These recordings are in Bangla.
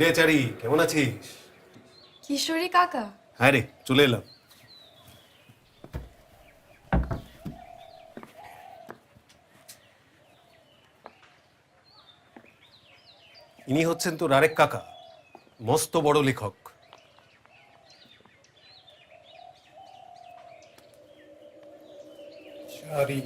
রে চারি কেমন আছিস? কিশোরী কাকা। হ্যাঁ রে চলে এলাম। ইনি হচ্ছেন তোর আরেক কাকা মস্ত বড় লেখক। চারি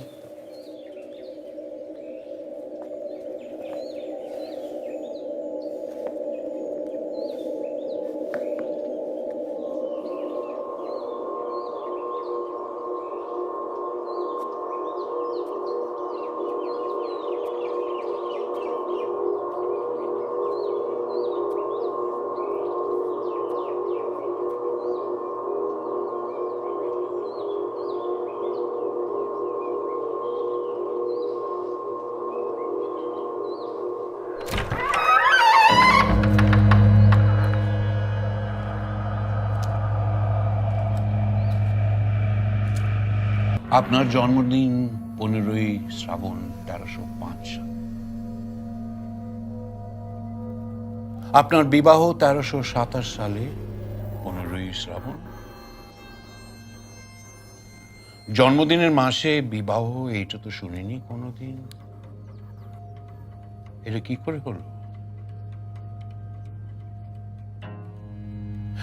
আপনার জন্মদিন পনেরোই শ্রাবণ তেরোশো পাঁচ আপনার বিবাহ তেরোশো সাতাশ সালে পনেরোই শ্রাবণ। জন্মদিনের মাসে বিবাহ, এইটা তো শুনিনি কোনোদিন। এটা কি করে হলো?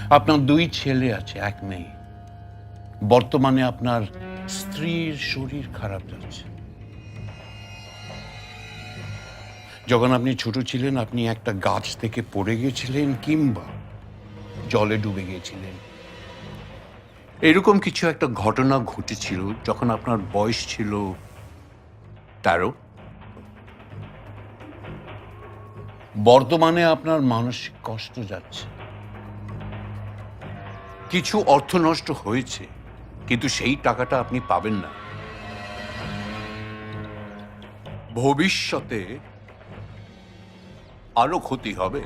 আপনার দুই ছেলে আছে, এক মেয়ে। বর্তমানে আপনার স্ত্রীর শরীর খারাপ যাচ্ছে। যখন আপনি ছোট ছিলেন, আপনি একটা গাছ থেকে পড়ে গেছিলেন কিংবা জলে ডুবে গিয়েছিলেন এরকম কিছু একটা ঘটনা ঘটেছিল যখন আপনার বয়স ছিল তেরো। বর্তমানে আপনার মানসিক কষ্ট যাচ্ছে। কিছু অর্থ নষ্ট হয়েছে। কিন্তু সেই টাকাটা আপনি পাবেন না। ভবিষ্যতে আরও ক্ষতি হবে।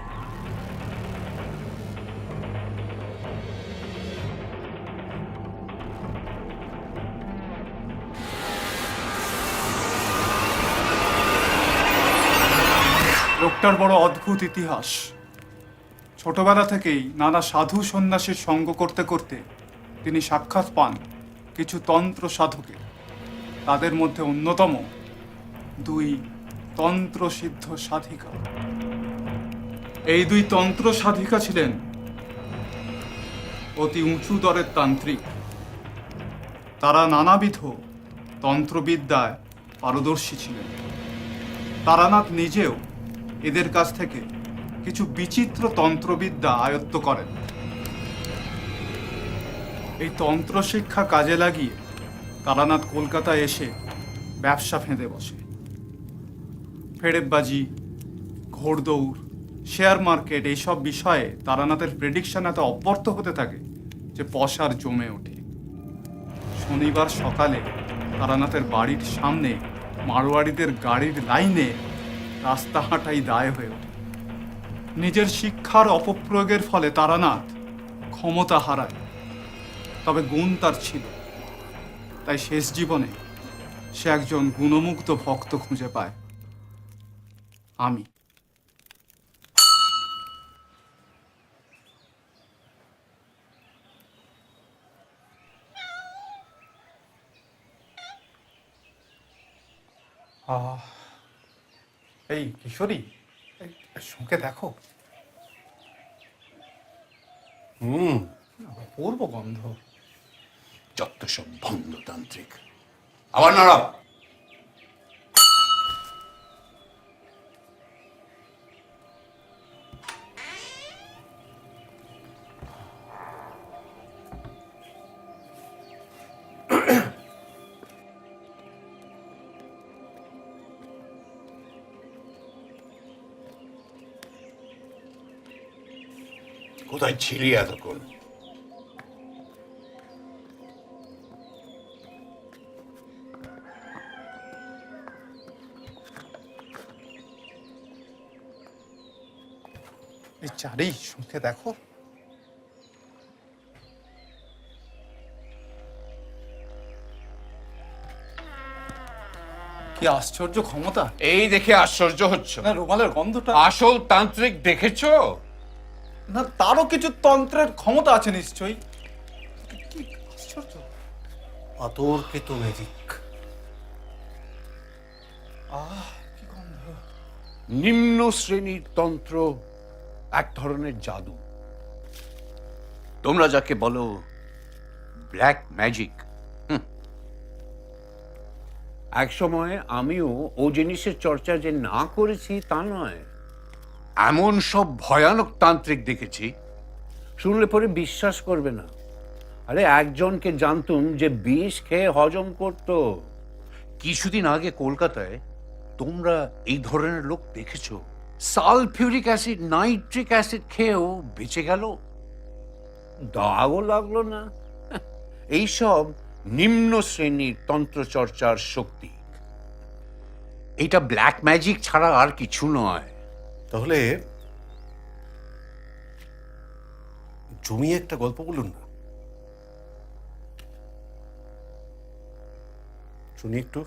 লোকটার বড় অদ্ভুত ইতিহাস। ছোটবেলা থেকেই নানা সাধু সন্ন্যাসীর সঙ্গ করতে করতে তিনি সাক্ষাৎ পান কিছু তন্ত্র সাধকের। তাদের মধ্যে অন্যতম দুই তন্ত্র সিদ্ধ সাধিকা। এই দুই তন্ত্র সাধিকা ছিলেন অতি উঁচু দরের তান্ত্রিক। তারা নানাবিধ তন্ত্রবিদ্যায় পারদর্শী ছিলেন। তারানাথ নিজেও এদের কাছ থেকে কিছু বিচিত্র তন্ত্রবিদ্যা আয়ত্ত করেন। এই তন্ত্র শিক্ষা কাজে লাগিয়ে তারানাথ কলকাতায় এসে ব্যবসা ফেঁদে বসে। ফেরেববাজি ঘোড়দৌড়, শেয়ার মার্কেট এইসব বিষয়ে তারানাথের প্রেডিকশন এত অব্যর্থ হতে থাকে যে পশার জমে ওঠে। শনিবার সকালে তারানাথের বাড়ির সামনে মারোয়াড়িদের গাড়ির লাইনে রাস্তা হাঁটাই দায় হয়ে ওঠে। নিজের শিক্ষার অপপ্রয়োগের ফলে তারানাথ ক্ষমতা হারায়। তবে গুণ তার ছিল। তাই শেষ জীবনে সে একজন গুণমুগ্ধ ভক্ত খুঁজে পায়। আমি। আহ, এই কিশোরী শুঁকে দেখো। হুম। অপূর্ব গন্ধ। যত সব ভণ্ডতান্ত্রিক আবার নাড়াও কোথায় ছিলি এতক্ষণ এই চারি শুঁকে দেখো। কি আশ্চর্য ক্ষমতা। এই দেখে আশ্চর্য হচ্ছে। না রুমালের গন্ধটা আসল তান্ত্রিক দেখেছ? না তারও কিছু তন্ত্রের ক্ষমতা আছে নিশ্চয়ই। কি আশ্চর্য। অতর্কিত ম্যাজিক আহ কি গন্ধ। নিম্ন শ্রেণির তন্ত্র এক ধরনের জাদু। তোমরা যাকে বলো ব্ল্যাক ম্যাজিক। এক সময় আমিও ও জিনিসের চর্চা যে না করেছি তা নয়। এমন সব ভয়ানক তান্ত্রিক দেখেছি, শুনলে পরে বিশ্বাস করবে না। আরে একজনকে জানতুম যে বিষ খেয়ে হজম করত। কিছুদিন আগে কলকাতায় তোমরা এই ধরনের লোক দেখেছ। সালফিউরিক অ্যাসিড, নাইট্রিক অ্যাসিড খেয়েও বেঁচে গেল। দাগও লাগল না। এইসব নিম্ন শ্রেণির তন্ত্রচর্চার শক্তি। এটা ব্ল্যাক ম্যাজিক ছাড়া আর কিছু নয়। তাহলে জমিয়ে একটা গল্প বলুন না। শুনি একটু।